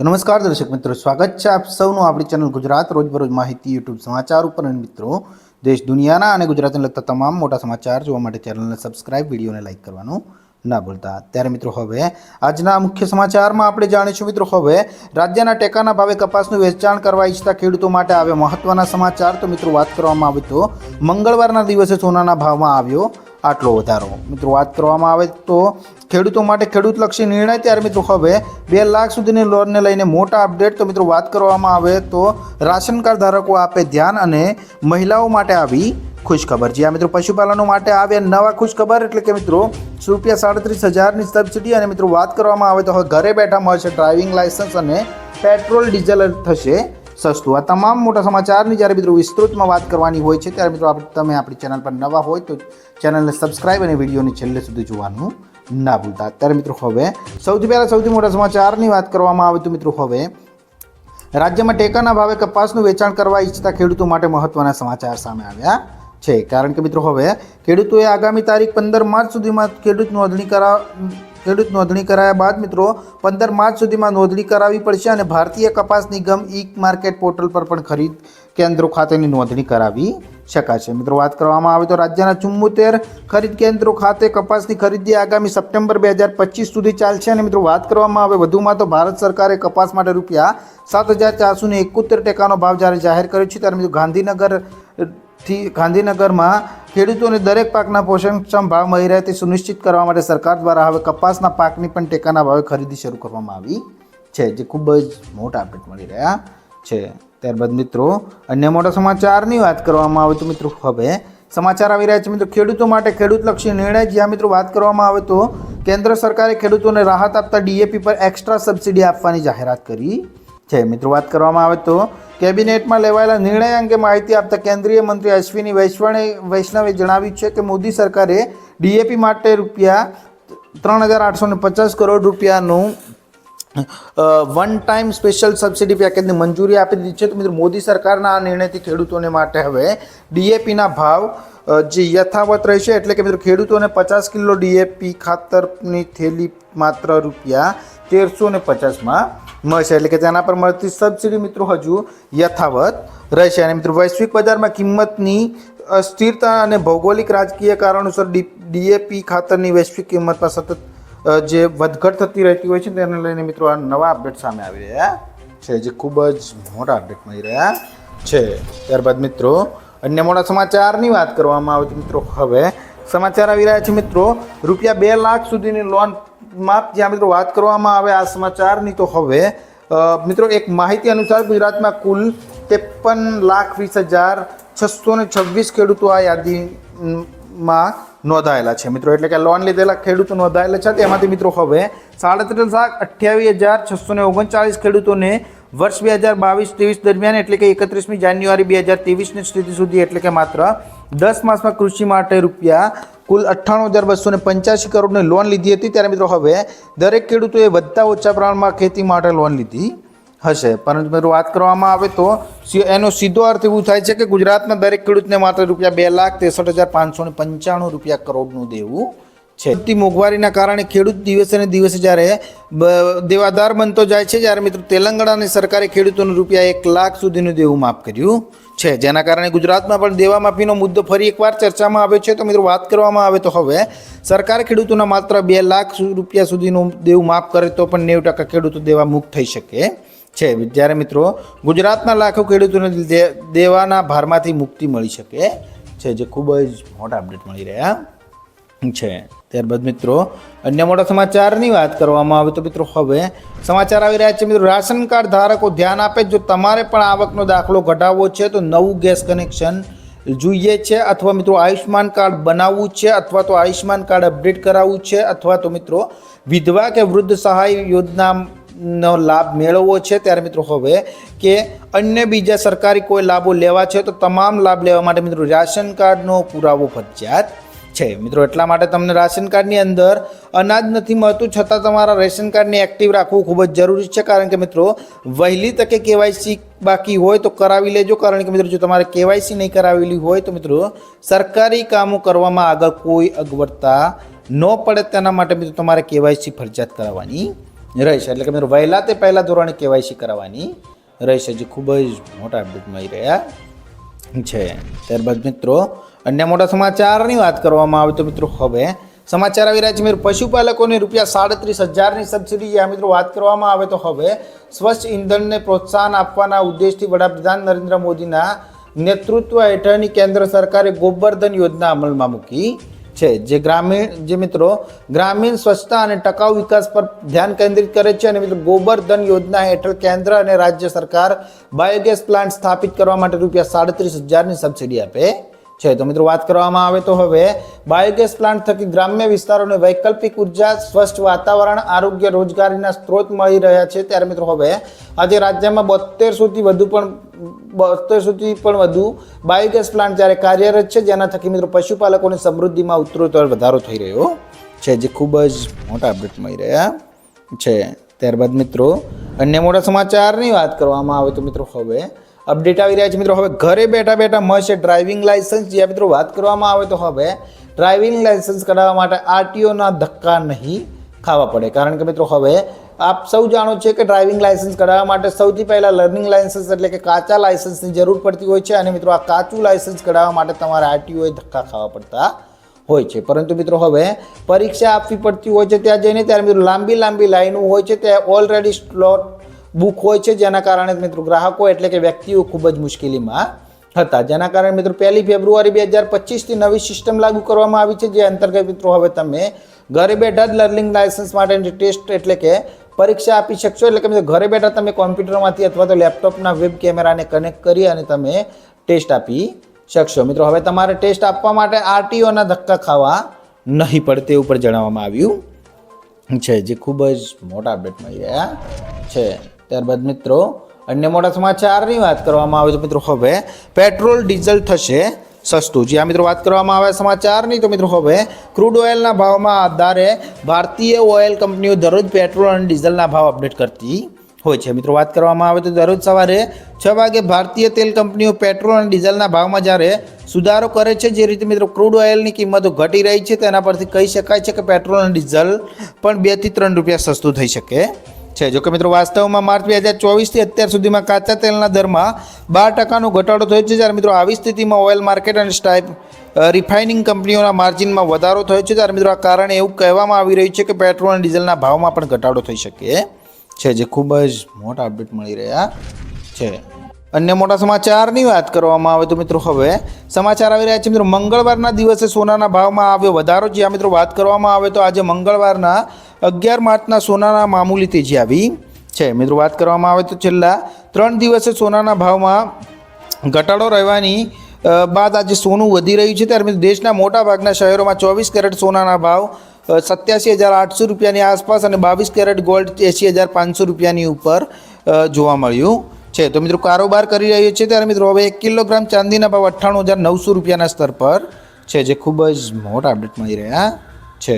તો નમસ્કાર દર્શક મિત્રો, સ્વાગત છે આપ સૌનું આપણી ચેનલ ગુજરાત રોજબરોજ માહિતી યુટ્યુબ સમાચાર ઉપર. અને મિત્રો, દેશ દુનિયાના અને ગુજરાતને લગતા તમામ મોટા સમાચાર જોવા માટે ચેનલને સબસ્ક્રાઇબ, વિડીયોને લાઇક કરવાનું ના ભૂલતા. ત્યારે મિત્રો, હવે આજના મુખ્ય સમાચારમાં આપણે જાણીશું મિત્રો, હવે રાજ્યના ટેકાના ભાવે કપાસનું વેચાણ કરવા ઈચ્છતા ખેડૂતો માટે આવ્યા મહત્વના સમાચાર. તો મિત્રો, વાત કરવામાં આવે તો મંગળવારના દિવસે સોનાના ભાવમાં આવ્યો આટલો વધારો. મિત્રો, વાત કરવામાં આવે તો ખેડૂતો માટે ખેડૂતલક્ષી નિર્ણય ત્યારે મિત્રો હવે બે લાખ સુધીની લોનને લઈને મોટા અપડેટ. તો મિત્રો, વાત કરવામાં આવે તો રાશન કાર્ડ ધારકો આપે ધ્યાન અને મહિલાઓ માટે આવી ખુશખબર. જ્યાં મિત્રો, પશુપાલનો માટે આવ્યા નવા ખુશખબર એટલે કે મિત્રો, રૂપિયા સાડત્રીસ હજારની સબસિડી અને મિત્રો, વાત કરવામાં આવે તો હવે ઘરે બેઠા મળશે ડ્રાઇવિંગ લાઇસન્સ અને પેટ્રોલ ડીઝલ થશે સસ્તું. આ તમામ મોટા સમાચારની જ્યારે મિત્રો વિસ્તૃતમાં વાત કરવાની હોય છે, ત્યારે મિત્રો તમે આપણી ચેનલ પર નવા હોય તો ચેનલને સબસ્ક્રાઈબ અને વિડીયોને છેલ્લે સુધી જોવાનું ના ભૂલતા. અત્યારે મિત્રો હવે સૌથી પહેલાં સૌથી મોટા સમાચારની વાત કરવામાં આવે તો મિત્રો હવે રાજ્યમાં ટેકાના ભાવે કપાસનું વેચાણ કરવા ઈચ્છતા ખેડૂતો માટે મહત્વના સમાચાર સામે આવ્યા છે. કારણ કે મિત્રો હવે ખેડૂતોએ આગામી તારીખ પંદર માર્ચ સુધીમાં ખેડૂત નોંધણી કરા ખેડૂત નોંધણી કરાયા બાદ મિત્રો પંદર માર્ચ સુધીમાં નોંધણી કરાવવી પડશે અને ભારતીય કપાસ નિગમ ઈ માર્કેટ પોર્ટલ પર પણ ખરીદ કેન્દ્રો ખાતેની નોંધણી કરાવી શકાશે. મિત્રો, વાત કરવામાં આવે તો રાજ્યના ચુમ્મોતેર ખરીદ કેન્દ્રો ખાતે કપાસની ખરીદી આગામી સપ્ટેમ્બર બે હજાર પચીસ સુધી ચાલશે અને મિત્રો, વાત કરવામાં આવે વધુમાં તો ભારત સરકારે કપાસ માટે રૂપિયા સાત હજાર ચારસો ને એકોતેર ટેકાનો ભાવ જ્યારે જાહેર કર્યો છે. ત્યારે મિત્રો, ગાંધીનગર થી ગાંધીનગરમાં ખેડૂતોને દરેક પાકના પોષણક્ષમ ભાવ મળી રહે તે સુનિશ્ચિત કરવા માટે સરકાર દ્વારા હવે કપાસના પાકની પણ ટેકાના ભાવે ખરીદી શરૂ કરવામાં આવી છે, જે ખૂબ જ મોટા અપડેટ મળી રહ્યા છે. ત્યારબાદ મિત્રો, અન્ય મોટા સમાચારની વાત કરવામાં આવે તો મિત્રો હવે સમાચાર આવી રહ્યા છે. મિત્રો, ખેડૂતો માટે ખેડૂતલક્ષી નિર્ણય જ્યાં મિત્રો વાત કરવામાં આવે તો કેન્દ્ર સરકારે ખેડૂતોને રાહત આપતા ડીએપી પર એક્સ્ટ્રા સબસિડી આપવાની જાહેરાત કરી છે. મિત્રો, વાત કરવામાં આવે તો કેબિનેટમાં લેવાયેલા નિર્ણય અંગે માહિતી આપતા કેન્દ્રીય મંત્રી અશ્વિની વૈશ્વણે વૈષ્ણવે જણાવ્યું છે કે મોદી સરકારે ડીએપી માટે રૂપિયા ત્રણ હજાર આઠસો ને પચાસ કરોડ રૂપિયાનું વન ટાઈમ સ્પેશિયલ સબસિડી પેકેજની મંજૂરી આપી દીધી છે. તો મિત્રો, મોદી સરકારના આ નિર્ણયથી ખેડૂતોને માટે હવે ડીએપીના ભાવ જે યથાવત રહેશે, એટલે કે મિત્રો, ખેડૂતોને પચાસ કિલો ડીએપી ખાતરની થેલી માત્ર રૂપિયા તેરસો ને પચાસમાં મળશે. એટલે કે તેના પર મળતી સબસિડી મિત્રો હજુ યથાવત રહેશે. અને મિત્રો, વૈશ્વિક બજારમાં કિંમતની અસ્થિરતા અને ભૌગોલિક રાજકીય કારણોસર ડી, ડીએપી ખાતરની વૈશ્વિક કિંમતમાં સતત જે વધઘટ થતી રહેતી હોય છે, તેને લઈને મિત્રો આ નવા અપડેટ સામે આવી રહ્યા છે, જે ખૂબ જ મોટા અપડેટ મળી રહ્યા છે. ત્યારબાદ મિત્રો, અન્ય મોટા સમાચારની વાત કરવામાં આવે તો મિત્રો, હવે સમાચાર આવી રહ્યા છે મિત્રો, રૂપિયા બે લાખ સુધીની લોન માફ જ્યાં મિત્રો વાત કરવામાં આવે આ સમાચારની, તો હવે મિત્રો એક માહિતી અનુસાર ગુજરાતમાં કુલ ત્રેપન લાખ વીસ હજાર છસો ને છવ્વીસ ખેડૂતો આ યાદીમાં નોંધાયેલા છે. મિત્રો, એટલે કે લોન લીધેલા ખેડૂતો નોંધાયેલા છે. તેમાંથી મિત્રો હવે સાડત્રીસ લાખ અઠ્યાવીસ હજાર છસો ને ઓગણચાળીસ ખેડૂતોને વર્ષ બે હજાર બાવીસ ત્રેવીસ દરમિયાન, એટલે કે એકત્રીસમી જાન્યુઆરી બે હજાર ત્રેવીસની સ્થિતિ સુધી, એટલે કે માત્ર દસ માસમાં કૃષિ માટે રૂપિયા કુલ અઠ્ઠાણું હજાર બસો ને પંચ્યાસી કરોડની લોન લીધી હતી. ત્યારે મિત્રો હવે દરેક ખેડૂતોએ વધતા ઓછા પ્રમાણમાં ખેતી માટે લોન લીધી હશે. પરંતુ મિત્રો વાત કરવામાં આવે તો એનો સીધો અર્થ એવું થાય છે કે ગુજરાતના દરેક ખેડૂતને માત્ર રૂપિયા બે લાખ ત્રેસઠ હજાર પાંચસો પંચાણું રૂપિયા કરોડનું દેવું છે. વધતી મોંઘવારીના કારણે ખેડૂત દિવસે ને દિવસે જ્યારે દેવાદાર બનતો જાય છે, જ્યારે મિત્રો તેલંગાણાની સરકારે ખેડૂતોને રૂપિયા એક લાખ સુધીનું દેવું માફ કર્યું છે. જેના કારણે ગુજરાતમાં પણ દેવા માફીનો મુદ્દો ફરી એકવાર ચર્ચામાં આવ્યો છે. તો મિત્રો વાત કરવામાં આવે તો હવે, સરકાર ખેડૂતોના માત્ર બે લાખ રૂપિયા સુધીનું દેવું માફ કરે તો પણ નેવું ટકા ખેડૂતો દેવા મુક્ત થઈ શકે છે. જ્યારે મિત્રો ગુજરાતના લાખો ખેડૂતોને દેવાના ભારમાંથી મુક્તિ મળી શકે છે, જે ખૂબ જ મોટા અપડેટ મળી રહ્યા. છે. ત્યારબાદ મિત્રો, અન્ય મોટા સમાચારની વાત કરવામાં આવે તો મિત્રો હવે સમાચાર આવી રહ્યા છે. મિત્રો, રાશન કાર્ડ ધારકો ધ્યાન આપે જો તમારે પણ આવકનો દાખલો ઘટાડવો છે તો નવું ગેસ કનેક્શન જોઈએ છે અથવા મિત્રો આયુષ્યમાન કાર્ડ બનાવવું છે અથવા તો આયુષ્યમાન કાર્ડ અપડેટ કરાવવું છે અથવા તો મિત્રો વિધવા કે વૃદ્ધ સહાય યોજનાનો લાભ મેળવવો છે. ત્યારે મિત્રો હવે કે અન્ય બીજા સરકારી કોઈ લાભો લેવા છે તો તમામ લાભ લેવા માટે મિત્રો રાશન કાર્ડનો પુરાવો ફરજિયાત છે. મિત્રો, એટલા માટે તમને રાશન કાર્ડની અંદર અનાજ નથી મળતું, છતાં તમારા રેશન કાર્ડને એક્ટિવ રાખવું ખૂબ જ જરૂરી છે. કારણ કે મિત્રો, વહેલી તકે કેવાયસી બાકી હોય તો કરાવી લેજો. કારણ કે મિત્રો, જો તમારે કેવાયસી નહીં કરાવેલી હોય તો મિત્રો, સરકારી કામો કરવામાં આગળ કોઈ અગવડતા ન પડે. તેના માટે મિત્રો, તમારે કેવાયસી ફરજિયાત કરાવવાની રહેશે. એટલે કે મિત્રો, વહેલા તે પહેલાં ધોરણે કેવાયસી કરાવવાની રહેશે. જે ખૂબ જ મોટા અપડેટ મળી રહ્યા છે. ત્યારબાદ મિત્રો, અન્ય મોટા સમાચારની વાત કરવામાં આવે તો મિત્રો હવે સમાચાર આવી રહ્યા છે. મિત્રો, પશુપાલકોને રૂપિયા સાડત્રીસ હજારની સબસિડી, આ મિત્રો વાત કરવામાં આવે તો હવે સ્વચ્છ ઇંધણને પ્રોત્સાહન આપવાના ઉદ્દેશથી વડાપ્રધાન નરેન્દ્ર મોદીના નેતૃત્વ હેઠળની કેન્દ્ર સરકારે ગોબરધન યોજના અમલમાં મૂકી. છે. જે ગ્રામીણ, જે મિત્રો ગ્રામીણ સ્વચ્છતા અને ટકાઉ વિકાસ પર ધ્યાન કેન્દ્રિત કરે છે અને મિત્રો ગોબરધન યોજના હેઠળ કેન્દ્ર અને રાજ્ય સરકાર બાયોગેસ પ્લાન્ટ સ્થાપિત કરવા માટે રૂપિયા સાડત્રીસ હજારની સબસિડી આપે. છે. તો મિત્રો વાત કરવામાં આવે તો હવે બાયોગેસ પ્લાન્ટ થકી ગ્રામ્ય વિસ્તારોને વૈકલ્પિક ઊર્જા સ્વચ્છ વાતાવરણ, આરોગ્ય, રોજગારીના સ્ત્રોત મળી રહ્યા છે. ત્યારે મિત્રો હવે આજે રાજ્યમાં બોતેરસોથી વધુ પણ બોતેરસોથી પણ વધુ બાયોગેસ પ્લાન્ટ જ્યારે કાર્યરત છે, જેના થકી મિત્રો પશુપાલકોની સમૃદ્ધિમાં ઉત્તરોત્તર વધારો થઈ રહ્યો છે, જે ખૂબ જ મોટા અપડેટ મળી રહ્યા છે. ત્યારબાદ મિત્રો અન્ય મોટા સમાચારની વાત કરવામાં આવે તો મિત્રો હવે અપડેટ આવી રહ્યા છે મિત્રો. હવે ઘરે બેઠા બેઠા મળશે ડ્રાઇવિંગ લાઇસન્સ જે મિત્રો વાત કરવામાં આવે તો હવે ડ્રાઇવિંગ લાઇસન્સ કઢાવવા માટે આરટીઓના ધક્કા નહીં ખાવા પડે. કારણ કે મિત્રો હવે આપ સૌ જાણો છો કે ડ્રાઇવિંગ લાઇસન્સ કઢાવવા માટે સૌથી પહેલાં લર્નિંગ લાઇસન્સ એટલે કે કાચા લાઇસન્સની જરૂર પડતી હોય છે અને મિત્રો આ કાચું લાઇસન્સ કઢાવવા માટે તમારે આરટીઓએ ધક્કા ખાવા પડતા હોય છે. પરંતુ મિત્રો હવે પરીક્ષા આપવી પડતી હોય છે ત્યાં જઈને, ત્યારે મિત્રો લાંબી લાંબી લાઈનો હોય છે. ત્યાં ઓલરેડી સ્લોટ બુક હોય છે જેના કારણે મિત્રો ગ્રાહકો એટલે કે વ્યક્તિઓ ખૂબ જ મુશ્કેલીમાં હતા. જેના કારણે મિત્રો પહેલી ફેબ્રુઆરી બે હજાર પચીસથી નવી સિસ્ટમ લાગુ કરવામાં આવી છે, જે અંતર્ગત મિત્રો હવે તમે ઘરે બેઠા જ લર્નિંગ લાયસન્સ માટેની ટેસ્ટ એટલે કે પરીક્ષા આપી શકશો. એટલે કે ઘરે બેઠા તમે કોમ્પ્યુટરમાંથી અથવા તો લેપટોપના વેબ કેમેરાને કનેક્ટ કરી અને તમે ટેસ્ટ આપી શકશો. મિત્રો હવે તમારે ટેસ્ટ આપવા માટે આરટીઓના ધક્કા ખાવા નહીં પડે તે ઉપર જણાવવામાં આવ્યું છે, જે ખૂબ જ મોટા અપડેટ મળી રહ્યા છે. ત્યારબાદ મિત્રો, અન્ય મોટા સમાચારની વાત કરવામાં આવે તો મિત્રો હવે પેટ્રોલ, ડીઝલ થશે સસ્તું. જ્યાં મિત્રો, વાત કરવામાં આવે સમાચારની તો મિત્રો હવે ક્રૂડ ઓઇલના ભાવમાં આધારે ભારતીય ઓઇલ કંપનીઓ દરરોજ પેટ્રોલ અને ડીઝલના ભાવ અપડેટ કરતી હોય છે. મિત્રો, વાત કરવામાં આવે તો દરરોજ સવારે છ વાગે ભારતીય તેલ કંપનીઓ પેટ્રોલ અને ડીઝલના ભાવમાં જ્યારે સુધારો કરે છે, જે રીતે મિત્રો ક્રૂડ ઓઇલની કિંમતો ઘટી રહી છે, તેના પરથી કહી શકાય છે કે પેટ્રોલ અને ડીઝલ પણ બેથી ત્રણ રૂપિયા સસ્તું થઈ શકે. છે. જોકે મિત્રો, વાસ્તવમાં માર્ચ બે હજાર ચોવીસથી અત્યાર સુધીમાં કાચા તેલના દરમાં બાર ટકાનો ઘટાડો થયો છે. જ્યારે મિત્રો, આવી સ્થિતિમાં ઓઇલ માર્કેટ અને સ્ટાઇપ રિફાઇનિંગ કંપનીઓના માર્જિનમાં વધારો થયો છે. ત્યારે મિત્રો, આ કારણે એવું કહેવામાં આવી રહ્યું છે કે પેટ્રોલ અને ડીઝલના ભાવમાં પણ ઘટાડો થઈ શકે છે, જે ખૂબ જ મોટા અપડેટ મળી રહ્યા છે. અન્ય મોટા સમાચારની વાત કરવામાં આવે તો મિત્રો હવે સમાચાર આવી રહ્યા છે મિત્રો, મંગળવારના દિવસે સોનાના ભાવમાં આવ્યો વધારો. જ્યાં મિત્રો, વાત કરવામાં આવે તો આજે મંગળવારના અગિયાર માર્ચના સોનાના મામૂલી તેજી આવી છે. મિત્રો, વાત કરવામાં આવે તો છેલ્લા ત્રણ દિવસે સોનાના ભાવમાં ઘટાડો રહેવાની બાદ આજે સોનું વધી રહ્યું છે. ત્યારે દેશના મોટા ભાગના શહેરોમાં ચોવીસ કેરેટ સોનાના ભાવ સત્યાસી હજાર આઠસો રૂપિયાની આસપાસ અને બાવીસ કેરેટ ગોલ્ડ એંસી હજાર પાંચસો રૂપિયાની ઉપર જોવા મળ્યું. છે. તો મિત્રો કારોબાર કરી રહ્યો છે ત્યારે મિત્રો હવે એક કિલોગ્રામ ચાંદીના ભાવ અઠ્ઠાણું હજાર નવસો રૂપિયાના સ્તર પર છે, જે ખૂબ જ મોટા અપડેટ મળી રહ્યા છે.